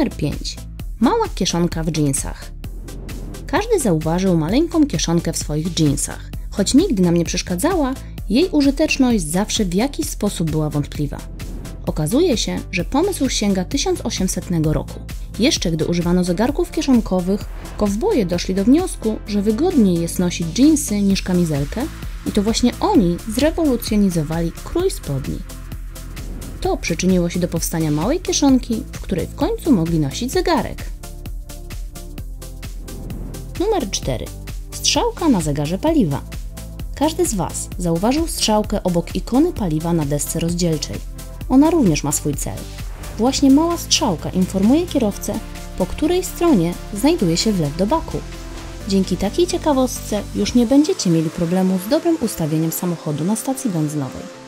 Numer 5. Mała kieszonka w dżinsach. Każdy zauważył maleńką kieszonkę w swoich dżinsach. Choć nigdy nam nie przeszkadzała, jej użyteczność zawsze w jakiś sposób była wątpliwa. Okazuje się, że pomysł sięga 1800 roku. Jeszcze gdy używano zegarków kieszonkowych, kowboje doszli do wniosku, że wygodniej jest nosić dżinsy niż kamizelkę i to właśnie oni zrewolucjonizowali krój spodni. To przyczyniło się do powstania małej kieszonki, w której w końcu mogli nosić zegarek. Numer 4. Strzałka na zegarze paliwa. Każdy z Was zauważył strzałkę obok ikony paliwa na desce rozdzielczej. Ona również ma swój cel. Właśnie mała strzałka informuje kierowcę, po której stronie znajduje się wlew do baku. Dzięki takiej ciekawostce już nie będziecie mieli problemu z dobrym ustawieniem samochodu na stacji benzynowej.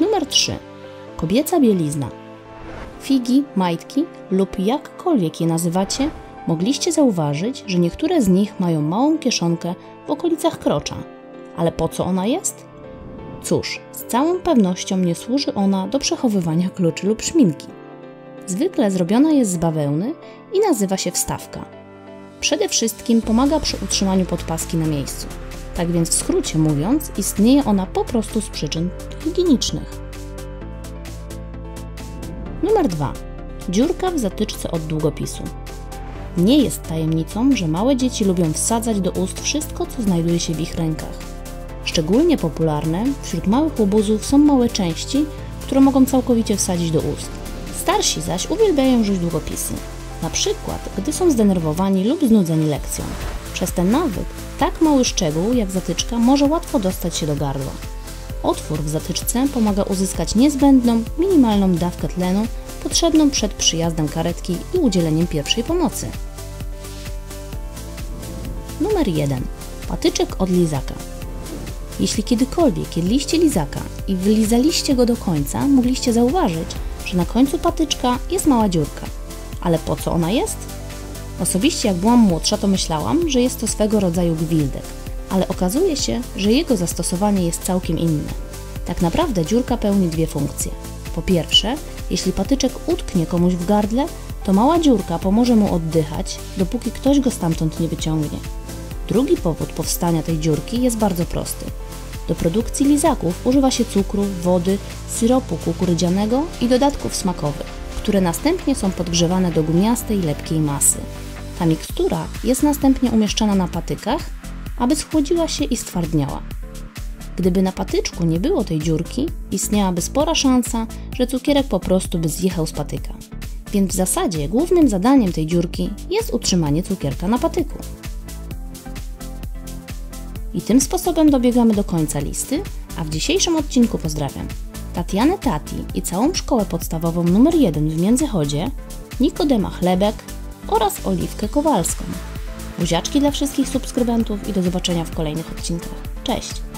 Numer 3. Kobieca bielizna. Figi, majtki lub jakkolwiek je nazywacie, mogliście zauważyć, że niektóre z nich mają małą kieszonkę w okolicach krocza. Ale po co ona jest? Cóż, z całą pewnością nie służy ona do przechowywania kluczy lub szminki. Zwykle zrobiona jest z bawełny i nazywa się wstawka. Przede wszystkim pomaga przy utrzymaniu podpaski na miejscu. Tak więc w skrócie mówiąc, istnieje ona po prostu z przyczyn higienicznych. Numer 2. Dziurka w zatyczce od długopisu. Nie jest tajemnicą, że małe dzieci lubią wsadzać do ust wszystko, co znajduje się w ich rękach. Szczególnie popularne wśród małych łobuzów są małe części, które mogą całkowicie wsadzić do ust. Starsi zaś uwielbiają żyć długopisy, na przykład gdy są zdenerwowani lub znudzeni lekcją. Przez ten nawyk tak mały szczegół jak zatyczka może łatwo dostać się do gardła. Otwór w zatyczce pomaga uzyskać niezbędną, minimalną dawkę tlenu potrzebną przed przyjazdem karetki i udzieleniem pierwszej pomocy. Numer 1. Patyczek od lizaka. Jeśli kiedykolwiek jedliście lizaka i wylizaliście go do końca, mogliście zauważyć, że na końcu patyczka jest mała dziurka. Ale po co ona jest? Osobiście jak byłam młodsza, to myślałam, że jest to swego rodzaju gwildek, ale okazuje się, że jego zastosowanie jest całkiem inne. Tak naprawdę dziurka pełni dwie funkcje. Po pierwsze, jeśli patyczek utknie komuś w gardle, to mała dziurka pomoże mu oddychać, dopóki ktoś go stamtąd nie wyciągnie. Drugi powód powstania tej dziurki jest bardzo prosty. Do produkcji lizaków używa się cukru, wody, syropu kukurydzianego i dodatków smakowych, które następnie są podgrzewane do gumiastej, lepkiej masy. Ta mikstura jest następnie umieszczana na patykach, aby schłodziła się i stwardniała. Gdyby na patyczku nie było tej dziurki, istniałaby spora szansa, że cukierek po prostu by zjechał z patyka. Więc w zasadzie głównym zadaniem tej dziurki jest utrzymanie cukierka na patyku. I tym sposobem dobiegamy do końca listy, a w dzisiejszym odcinku pozdrawiam Tatianę Tati i całą szkołę podstawową numer 1 w Międzychodzie, Nikodema Chlebek oraz Oliwkę Kowalską. Buziaczki dla wszystkich subskrybentów i do zobaczenia w kolejnych odcinkach. Cześć!